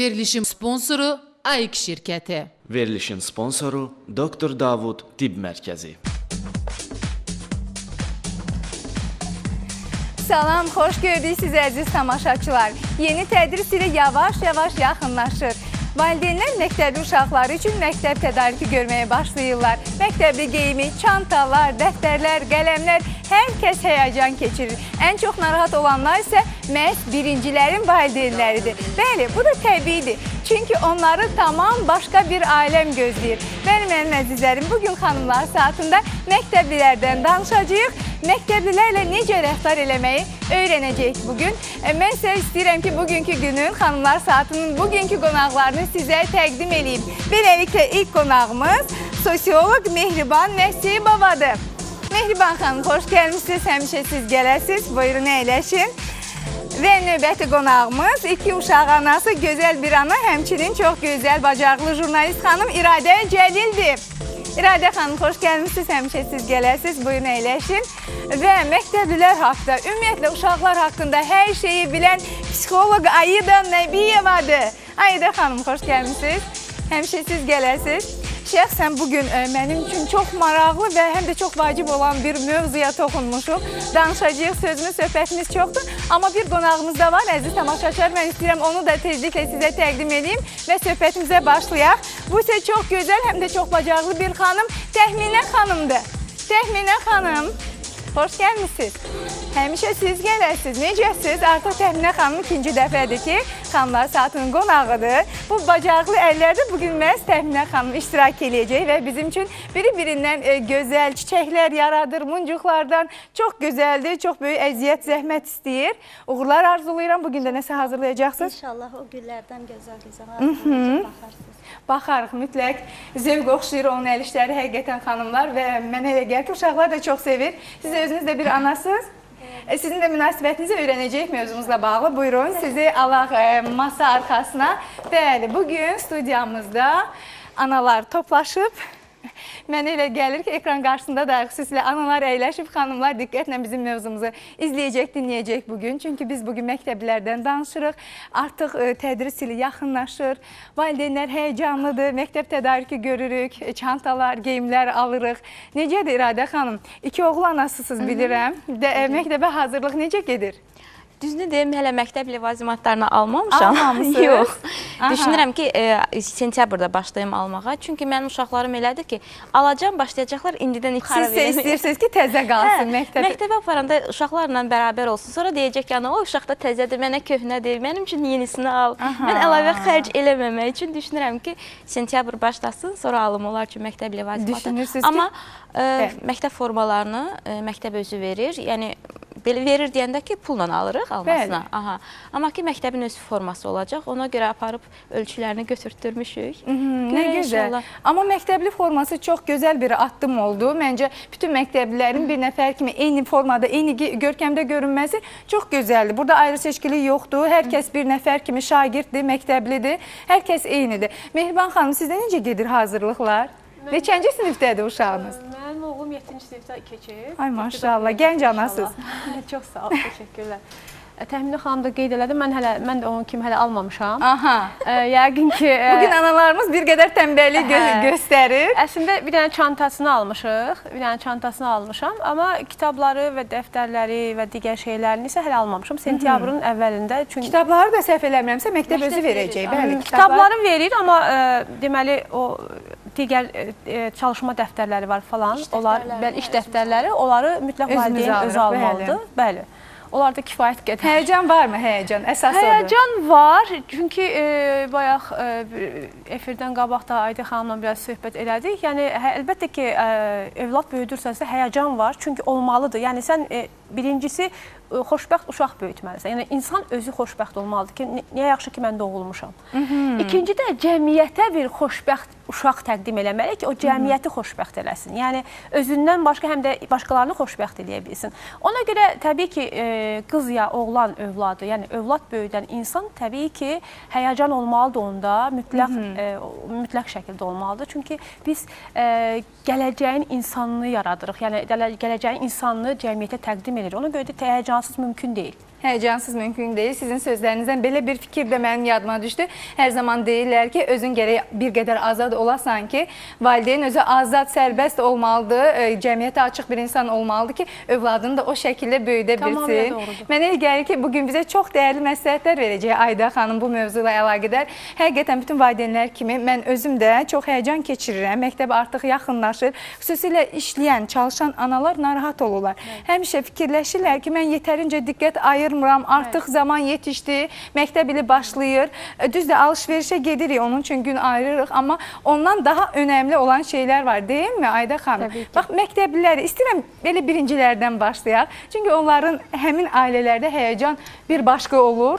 Verilişin sponsoru AIK şirkəti. Verilişin sponsoru Doktor Davud Tibb Mərkəzi. Salam, xoş gördük sizi əziz tamaşaçılar. Yeni tədris ili yavaş-yavaş yaxınlaşır. Valideynlər məktəbli uşaqları üçün məktəb tədarükü görməyə başlayırlar. Məktəbli geyimi, çantalar, dəftərlər, qələmlər hər kəs həyəcan keçirir. Ən çox narahat olanlar isə məhz birincilərin valideynləridir. Bəli, bu da təbiidir. Çünki onları tamam başqa bir aləm gözləyir. Bəli, mənim əzizlərim, bugün xanımlar saatında məktəblilərdən danışacağıq. Məktəblilərlə necə rəftar eləməyi öyrənəcəyik bugün. E, Mən sizə istəyirəm ki, bugünkü günün xanımlar saatının bugünkü qonaqlarını sizə təqdim edeyim. Beləliklə ilk qonağımız sosioloq Mehriban Məhsibovadır. Mehriban xanım, xoş gəlmisiniz. Həmişə siz gələsiz. Buyurun əyləşin. Və növbəti qonağımız iki uşaq anası, gözəl bir ana, həmçinin çox gözəl, bacarıqlı jurnalist xanım İradə Cəlildir. İradə xanım, xoş gəlmisiniz. Həmişə siz gələsiz. Buyurun əyləşin. Və məktəblilər haqqında, ümumiyyətlə uşaqlar haqqında hər şeyi bilən psixoloq Aida Nəbiyevadır. Aida xanım, xoş gəlmisiniz. Həmişə siz gələsiz. Şəxsən bu gün e, mənim üçün çox maraqlı və həm də çox vacib olan bir mövzuya toxunmuşuq. Danışacağıq, sözümüz, söhbətimiz çoxdur. Amma bir qonağımız da var, əziz tamaşaçılar. Mən istəyirəm onu da tezliklə sizə təqdim edeyim və söhbətimizə başlayaq. Bu isə çox gözəl, həm də çox bacarıqlı bir xanım, Təxminə xanımdır. Təxminə xanım, xoş gəlmisiniz. Həmişə siz gələsiniz. Necəsiz? Artıq Təminə xanım ikinci dəfədir ki, xanımlar saatının qonağıdır. Bu bacarıqlı əllərdə bugün məhz Təminə xanım iştirak eləyəcək və bizim üçün biri-birindən e, gözəl çiçəklər yaradır, muncuqlardan. Çox gözəldir, çox böyük əziyyət, zəhmət istəyir. Uğurlar arzulayıram. Bugün də nəsə hazırlayacaqsınız? İnşallah o güllərdən gözəl-gözəl hazırlayacaq, baxarsınız. Baxarıq mütləq. Zövq oxşayır onun əl işləri həqiqətən xanımlar və mənə elə gəlir ki, uşaqlar da çox sevir. Siz özünüz də bir anasınız. E, Sizin də münasibətinizi öyrənəcəyik mövzumuzla bağlı. Buyurun, sizi alaq e, masa arxasına. Bəli, bu gün studiyamızda analar toplaşıb Mənə elə gəlir ki, ekran qarşısında da xüsusilə analar əyləşib, xanımlar diqqətlə bizim mövzumuzu izləyəcək, dinləyəcək bu gün. Çünki biz bu gün məktəblərdən danışırıq. Artıq e, tədris ili yaxınlaşır. Valideynlər həyəcanlıdır. Məktəb tədarükü görürük, e, çantalar, geyimlər alırıq. Necədir İradə xanım? İki oğul anasısınız bilirəm. Də, e, məktəbə hazırlıq necə gedir? Düzünü deyim, hələ məktəb ləvazimatlarını almamışam. Almamısınız? Yox. Aha. Düşünürəm ki, e, sentyabrda başlayım almağa. Çünki mənim uşaqlarım elədir ki, alacam, başlayacaqlar indidən ixara Siz də istəyirsiniz ki, təzə qalsın məktəb. Məktəbə aparanda uşaqlarla bərabər olsun. Sonra deyəcək ki, ana o uşaq da təzədir, mənə köhnədir. Mənim üçün yenisini al. Aha. Mən əlavə xərc eləməmək üçün düşünürəm ki, sentyabr başlasın, sonra alım onlar üçün məktəb ləvazimatı. Düşünürsünüz ki- Amma e, məktəb formalarını e, məktəb özü verir. Yəni belə verir deyəndə ki, pulla alırıq almasına. Bəli. Aha. Amma ki məktəbin öz forması olacaq. Ona görə aparıb ölçülərini götürtdürmüşük. Hmm, Nə Görək gözəl. inşallah. Amma məktəbli forması çox gözəl bir addım oldu. Məncə bütün məktəblilərin bir nəfər kimi eyni formada, eyni görkəmdə görünməsi çox gözəldir. Burada ayrı seçkilik yoxdur. Hər kəs bir nəfər kimi şagirddir, məktəblidir. Hər kəs eynidir. Mehriban xanım, sizdə necə gedir hazırlıqlar? Neçənci sinifdədir uşağınız? Mənim oğlum 7-ci sinifdə keçib. Ay, maşallah, gənc anasız. Çox sağ ol, təşəkkürlər. Ə, Təxminə xanım da qeyd elədi. Mən hələ mən də onun kimi hələ almamışam. Aha. Ə, Yəqin ki, ə, Bugün analarımız bir qədər tənbəllik gö Hə. göstərir. əslində bir dənə çantasını almışıq. Bir dənə çantasını almışam, amma kitabları və dəftərləri və digər şeylərini isə hələ almamışam. Sentyabrın əvvəlində. Çünki Kitabları da səhv eləmirəmsə məktəb özü verəcək. Bəli, kitabları verir, amma ə, deməli o digər ə, ə, çalışma dəftərləri var falan. İş Onlar bəli iş dəftərləri, onları mütləq valideyn özü almalıdır. Bəli. Onlar da kifayət qədər. Həyəcan varmı? Həyəcan. Əsas odur. Həyəcan var, çünki e, bayaq e, efirdən qabaq da Aydə xanımla biraz söhbət elədik. Yəni hə, əlbəttə ki, e, övlad böyüdürsənsə həyəcan var, çünki olmalıdır. Yəni sən e, birincisi e, xoşbəxt uşaq böyütməlisən. Yəni insan özü xoşbəxt olmalıdır ki, ni- niyə yaxşı ki mən doğulmuşam. İkinci də cəmiyyətə bir xoşbəxt uşaq təqdim eləməli ki, o cəmiyyəti xoşbəxt eləsin. Yəni özündən başqa həm də başqalarını xoşbəxt eləyə bilsin. Ona görə təbii ki, e, qız ya oğlan övladı, yəni övlad böyüdən insan təbii ki, həyəcan olmalıdır onda, mütləq e, o- mütləq şəkildə olmalıdır. Çünki biz e, gələcəyin insanını yaradırıq. Yəni gələ- gələcəyin insanını cəmiyyətə təqdim edirik. Ona görə də həyəcansız mümkün deyil. Həyəcansız mümkün deyil. Sizin sözlərinizdən belə bir fikir də mənim yadıma düşdü. Hər zaman deyirlər ki, özün gərək bir qədər azad olasan ki, valideyn özü azad, sərbəst olmalıdır, e, cəmiyyətə açıq bir insan olmalıdır ki, övladını da o şəkildə böyüdə bilsin. Mənə elə gəlir ki, bu gün bizə çox dəyərli məsləhətlər verəcək Ayda xanım bu mövzu ilə əlaqədar. Həqiqətən bütün valideynlər kimi mən özüm də çox həyəcan keçirirəm. Məktəb artıq yaxınlaşır. Xüsusilə işləyən, çalışan analar narahat olurlar. Həmişə fikirləşirlər ki, mən yetərincə diqqət ayırmıram, artıq zaman yetişdi, məktəb ili başlayır. E, Düzdür, alış-verişə gedirik, onun üçün gün ayırırıq, amma ondan daha önəmli olan şeylər var, deyilmi Ayda xanım? Bax, məktəbliləri istəyirəm belə birincilərdən başlayaq. Çünki onların həmin ailələrdə həyəcan bir başqa olur.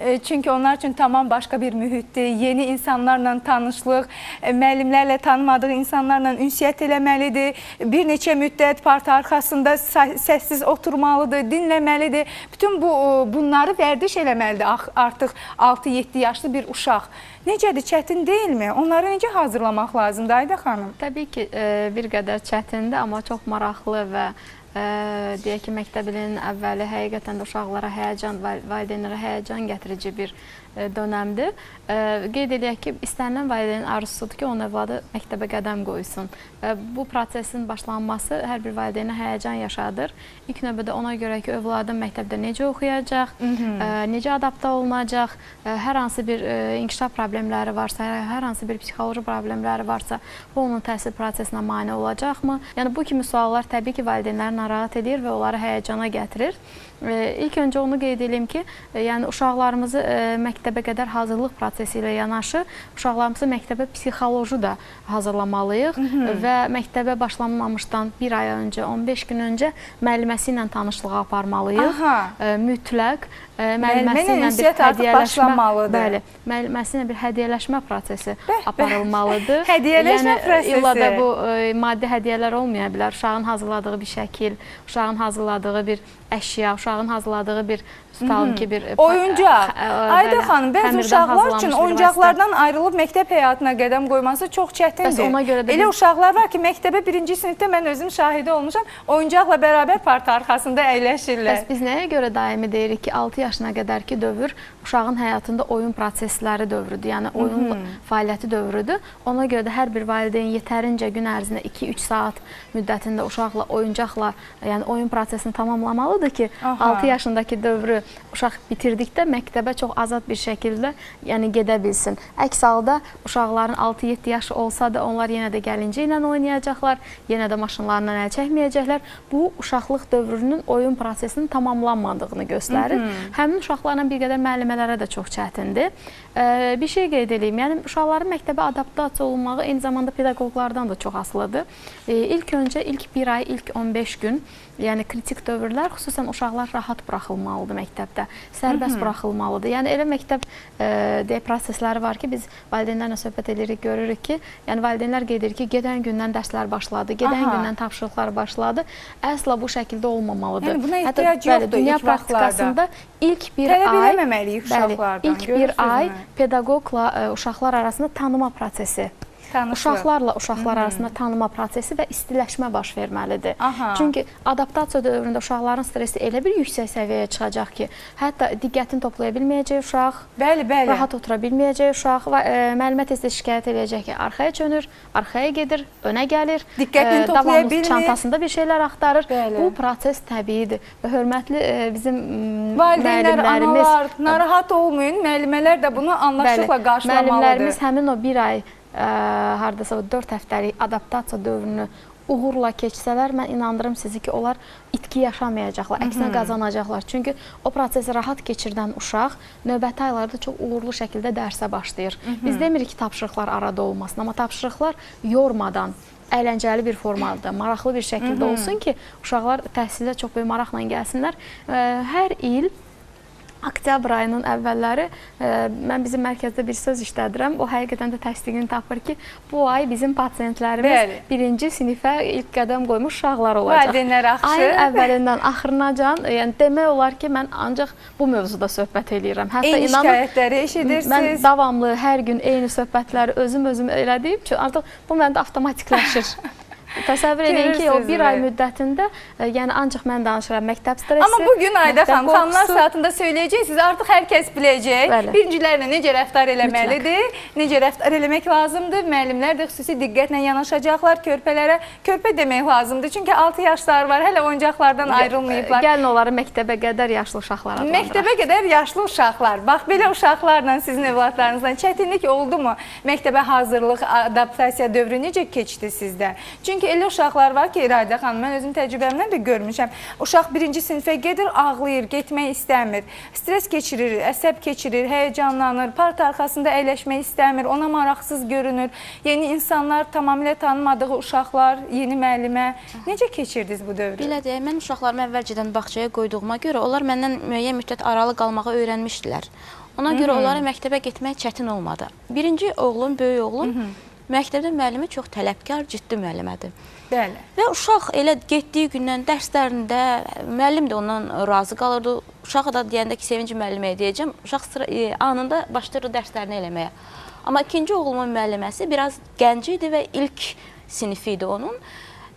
E, Çünki onlar üçün tamam başqa bir mühitdir. Yeni insanlarla tanışlıq, e, müəllimlərlə tanımadığı insanlarla ünsiyyət eləməlidir. Bir neçə müddət parta arxasında səssiz oturmalıdır, dinləməlidir. Bütün bu e, bunları vərdiş eləməlidir artıq 6-7 yaşlı bir uşaq. Necədir, çətin deyilmi? Onları necə hazırlamaq lazımdır Ayda xanım? Təbii ki, bir qədər çətindir, amma çox maraqlı və deyək ki, məktəbinin əvvəli həqiqətən də uşaqlara həyəcan, val- valideynlərə həyəcan gətirici bir dönəmdir. E, qeyd edək ki, istənilən valideynin arzusudur ki, onun övladı məktəbə qədəm qoysun. Və bu prosesin başlanması hər bir valideynə həyəcan yaşadır. İlk növbədə ona görə ki, övladım məktəbdə necə oxuyacaq, e, necə adaptə olunacaq, e, hər hansı bir e, inkişaf problemləri varsa, hər hansı bir psixoloji problemləri varsa, bu onun təhsil prosesinə mane olacaqmı? Yəni bu kimi suallar təbii ki, valideynləri narahat edir və onları həyəcana gətirir. E, İlk öncə onu qeyd edeyim ki, e, yəni uşaqlarımızı e, məktəbə qədər hazırlıq prosesi ilə yanaşı, uşaqlarımızı məktəbə psixoloji da hazırlamalıyıq və məktəbə başlanmamışdan 1 ay öncə, 15 gün öncə müəlliməsi ilə tanışlığa aparmalıyıq. Aha. E, mütləq e, müəlliməsi ilə bir hədiyyələşmə, bəli, müəlliməsi ilə bir hədiyyələşmə prosesi bəh. aparılmalıdır. Hədiyyələşmə yəni, prosesi. İlla da bu e, maddi hədiyyələr olmaya bilər. Uşağın hazırladığı bir şəkil, uşağın hazırladığı bir əşya, uşağın hazırladığı bir tutalım ki, bir e, Oyuncaq. ə, ə, Ayda xanım, bəzi uşaqlar üçün oyuncaqlardan ayrılıb məktəb həyatına qədəm qoyması çox çətindir. Ona görə də Elə uşaqlar var ki, məktəbə birinci sinifdə mən özüm şahidi olmuşam, oyuncaqla bərabər parta arxasında əyləşirlər. Bəs biz nəyə görə daimi deyirik ki, 6 yaşına qədərki dövr uşağın həyatında oyun prosesləri dövrüdür. Yəni oyun fəaliyyəti dövrüdür. Ona görə də hər bir valideyn yetərincə gün ərzində 2-3 saat müddətində uşaqla oyuncaqla, yəni oyun prosesini tamamlamalıdır ki, Aha. 6 yaşındakı dövrü uşaq bitirdikdə məktəbə çox azad bir şəkildə yəni gedə bilsin. Əks halda uşaqların 6-7 yaşı olsa da onlar yenə də gəlincə ilə oynayacaqlar, yenə də maşınlarından əl çəkməyəcəklər. Bu uşaqlıq dövrünün oyun prosesinin tamamlanmadığını göstərir. Həmin uşaqlarla bir qədər müəllimələrə də çox çətindir. Ee, bir şey qeyd edeyim. Yəni uşaqların məktəbə adaptasiya olunmağı eyni zamanda pedaqoqlardan da çox asılıdır. Ee, ilk öncə ilk 1 ay, ilk 15 gün, yəni kritik dövrlər xüsusən uşaqlar rahat buraxılmalıdır məktəbdə. Sərbəst buraxılmalıdır. Yəni elə məktəb e, deyə prosesləri var ki, biz valideynlərlə söhbət edirik, görürük ki, yəni valideynlər qeyd edir ki, gedən gündən dərslər başladı, gedən Aha. gündən tapşırıqlar başladı. Əsla bu şəkildə olmamalıdır. Yəni buna Hətta, ehtiyac bəli, yoxdur dünya ilk vaxtlarda. praktikasında ilk bir Tələb ay eləməməliyik bəli, ilk bir ay pedaqoqla ə, uşaqlar arasında tanıma prosesi Tanışlıq. Uşaqlarla uşaqlar arasında tanıma prosesi və istiləşmə baş verməlidir. Aha. Çünki adaptasiya dövründə uşaqların stressi elə bir yüksək səviyyəyə çıxacaq ki, hətta diqqətini toplaya bilməyəcək uşaq, Bəli, bəli. rahat otura bilməyəcək uşaq və e, müəllimə tez-tez şikayət edəcək ki, arxaya çönür, arxaya gedir, önə gəlir, Diqqətini e, toplaya bilmir. çantasında bir şeylər axtarır. Bəli. Bu proses təbiidir və hörmətli e, bizim Valideynlər, analar, narahat olmayın. Müəllimələr də bunu anlaşıqla qarşılamalıdır. Müəllimlərimiz həmin o 1 ay hardasa o 4 həftəlik adaptasiya dövrünü uğurla keçsələr, mən inandırım sizi ki, onlar itki yaşamayacaqlar, əksinə qazanacaqlar. Çünki o prosesi rahat keçirdən uşaq növbəti aylarda çox uğurlu şəkildə dərsə başlayır. Biz demirik ki, tapşırıqlar arada olmasın, amma tapşırıqlar yormadan əyləncəli bir formada, maraqlı bir şəkildə olsun ki, uşaqlar təhsilə çox böyük maraqla gəlsinlər. Ə, Hər il Oktyabr ayının əvvəlləri e, mən bizim mərkəzdə bir söz işlədirəm. O həqiqətən də təsdiqini tapır ki, bu ay bizim pasientlərimiz Bəli. birinci sinifə ilk qədəm qoymuş uşaqlar olacaq. Valideynlər axşı. Ayın əvvəlindən axırınacan, yəni demək olar ki, mən ancaq bu mövzuda söhbət eləyirəm. Hətta Eyni inanın şikayətləri mən eşidirsiniz. davamlı hər gün eyni söhbətləri özüm özüm elədiyim üçün artıq bu məndə avtomatikləşir. Təsəvvür edin ki, o bir ay mü? müddətində, e, yəni ancaq mən danışıram məktəb stressi. Ama bugün Ayda xanım xanımlar saatında söyleyeceksiniz. Artık herkes biləcək. Bəli. Birincilərlə necə rəftar eləməlidir, necə rəftar eləmək lazımdır. Müəllimlər də xüsusi diqqətlə yanaşacaqlar körpələrə. Körpə demək lazımdır. Çünki 6 yaşları var, hələ oyuncaqlardan ayrılmayıblar. Gəlin onları məktəbə qədər yaşlı uşaqlar adlandıraq. Məktəbə qədər yaşlı uşaqlar. Bax belə uşaqlarla sizin övladlarınızla çətinlik oldumu? Məktəbə hazırlıq, adaptasiya dövrü necə keçdi sizdə? Çünki elə uşaqlar var ki, İradə xanım, mən özüm təcrübəmdən də görmüşəm. Uşaq birinci sinifə gedir, ağlayır, getmək istəmir. Stres keçirir, əsəb keçirir, həyəcanlanır, part arxasında əyləşmək istəmir, ona maraqsız görünür. Yeni insanlar, tamamilə tanımadığı uşaqlar, yeni müəllimə necə keçirdiniz bu dövrü? Belə deyək, mən uşaqlarımı əvvəlcədən bağçaya qoyduğuma görə onlar məndən müəyyən müddət aralı qalmağı öyrənmişdilər. Ona görə onlara məktəbə getmək çətin olmadı. Birinci oğlum, böyük oğlum məktəbdə müəllimi çox tələbkar, ciddi müəllimədir. Bəli. Və uşaq elə getdiyi gündən dərslərində müəllim də ondan razı qalırdı. Uşağa da deyəndə ki, sevinci müəlliməyə deyəcəm, uşaq sıra, e, anında başlayırdı dərslərini eləməyə. Amma ikinci oğlumun müəlliməsi biraz gənc idi və ilk sinifi idi onun.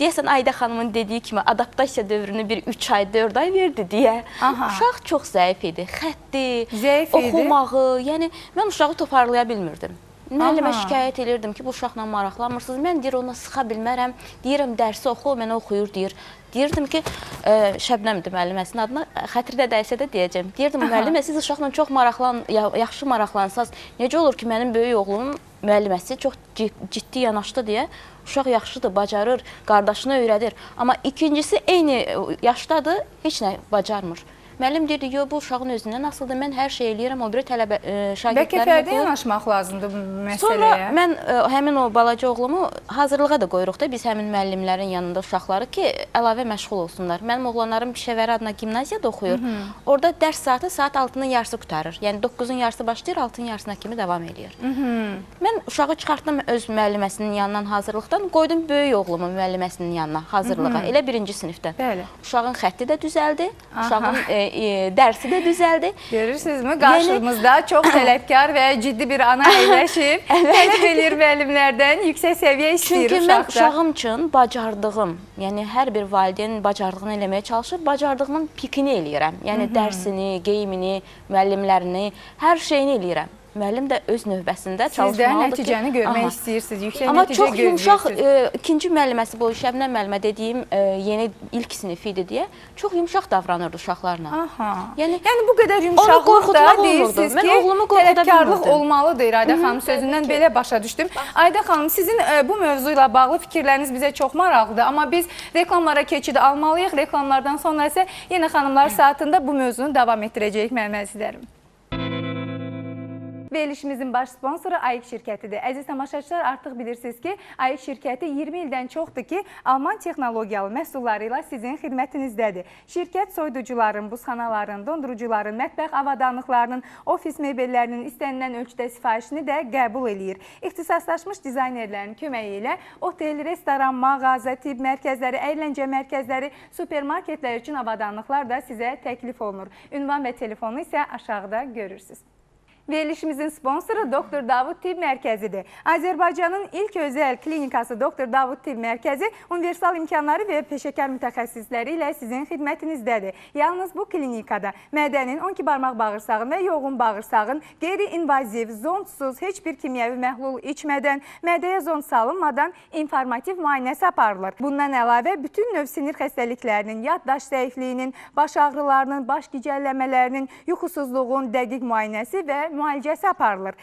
Deyəsən Ayda xanımın dediyi kimi adaptasiya dövrünü bir 3 ay, 4 ay verdi deyə. Aha. Uşaq çox zəif idi. Xətti, Zəif idi? oxumağı, yəni mən uşağı toparlaya bilmirdim. Müəllimə şikayət edirdim ki, bu uşaqla maraqlanmırsınız. Mən deyir ona sıxa bilmərəm. Deyirəm dərsi oxu, o mənə oxuyur deyir. Deyirdim ki, ə, Şəbnəmdir müəlliməsinin adına. Xətirdə dəysə də deyəcəm. Deyirdim müəllimə siz uşaqla çox maraqlan, ya, yaxşı maraqlansaz, necə olur ki, mənim böyük oğlumun müəlliməsi çox ci- ciddi yanaşdı deyə uşaq yaxşıdır, bacarır, qardaşına öyrədir. Amma ikincisi eyni yaşdadır, heç nə bacarmır. Müəllim deyirdi, "Yox, bu uşağın özündən asılıdır. Mən hər şey eləyirəm, o biri tələbə ə, Bəlkə şagirdlərim fərdi oxuyur." yanaşmaq lazımdır bu məsələyə. Sonra mən ə, həmin o balaca oğlumu hazırlığa da qoyuruq da biz həmin müəllimlərin yanında uşaqları ki, əlavə məşğul olsunlar. Mənim oğlanlarım Pişəvəri adına gimnaziyada oxuyur. Orada dərs saatı saat 6-nın yarısı qurtarır. Yəni 9-un yarısı başlayır, 6-nın yarısına kimi davam eləyir. Mən uşağı çıxartdım öz müəlliməsinin yanından hazırlıqdan, qoydum böyük oğlumun müəlliməsinin yanına hazırlığa. Elə birinci sinifdən. Bəli. Uşağın xətti də düzəldi, uşağın e, e, dərsi də düzəldi. Görürsünüzmü? Qarşımızda çox tələbkar və ciddi bir ana. Tələb eləyir müəllimlərdən yüksək səviyyə istəyir Çünki mən uşaqda. uşağım üçün bacardığım, yəni hər bir valideyn bacardığını eləməyə çalışır, bacardığımın pikini eləyirəm. Yəni dərsini, geyimini, müəllimlərini, hər şeyini eləyirəm. Müəllim də öz növbəsində Siz də çalışmalıdır nəticəni ki, görmək Aha. istəyirsiniz, yüksək Amma nəticə çox yumşaq e, ikinci müəlliməsi bu Şəbnəm müəllimə dediyim e, yeni ilk sinifi idi deyə çox yumşaq davranırdı uşaqlarla. Aha. Yəni Yəni bu qədər yumşaqlıq da deyirsiniz ki, tələbkarlıq olmalıdır İradə xanım sözündən belə başa düşdüm. Ayda xanım sizin e, bu mövzu ilə bağlı fikirləriniz bizə çox maraqlıdır, amma biz reklamlara keçid almalıyıq. Reklamlardan sonra isə yenə xanımlar saatında bu mövzunu davam etdirəcəyik mənim əzizlərim. Verilişimizin baş sponsoru AIK şirkətidir. Əziz tamaşaçılar, artıq bilirsiniz ki, AIK şirkəti 20 ildən çoxdur ki, Alman texnologiyalı məhsulları ilə sizin xidmətinizdədir. Şirkət soyuducuların, buzxanaların, dondurucuların, mətbəx avadanlıqlarının, ofis mebellərinin istənilən ölçüdə sifarişini də qəbul eləyir. İxtisaslaşmış dizaynerlərin köməyi ilə otel, restoran, mağaza, tibb mərkəzləri, əyləncə mərkəzləri, supermarketlər üçün avadanlıqlar da sizə təklif olunur. Ünvan və telefonu isə aşağıda görürsünüz. Verilişimizin sponsoru Doktor Davud Tibb Mərkəzidir. Azərbaycanın ilk özəl klinikası Doktor Davud Tibb Mərkəzi universal imkanları və peşəkar mütəxəssisləri sizin xidmətinizdədir. Yalnız bu klinikada mədənin 12 barmaq bağırsağın və yoğun bağırsağın qeyri-invaziv, zondsuz, heç bir kimyəvi məhlul içmədən, mədəyə zond salınmadan informativ müayinəsi aparılır. Bundan əlavə bütün növ sinir xəstəliklərinin, yaddaş zəifliyinin, baş ağrılarının, baş gicəlləmələrinin, yuxusuzluğun dəqiq müayinəsi və müalicəsi aparılır.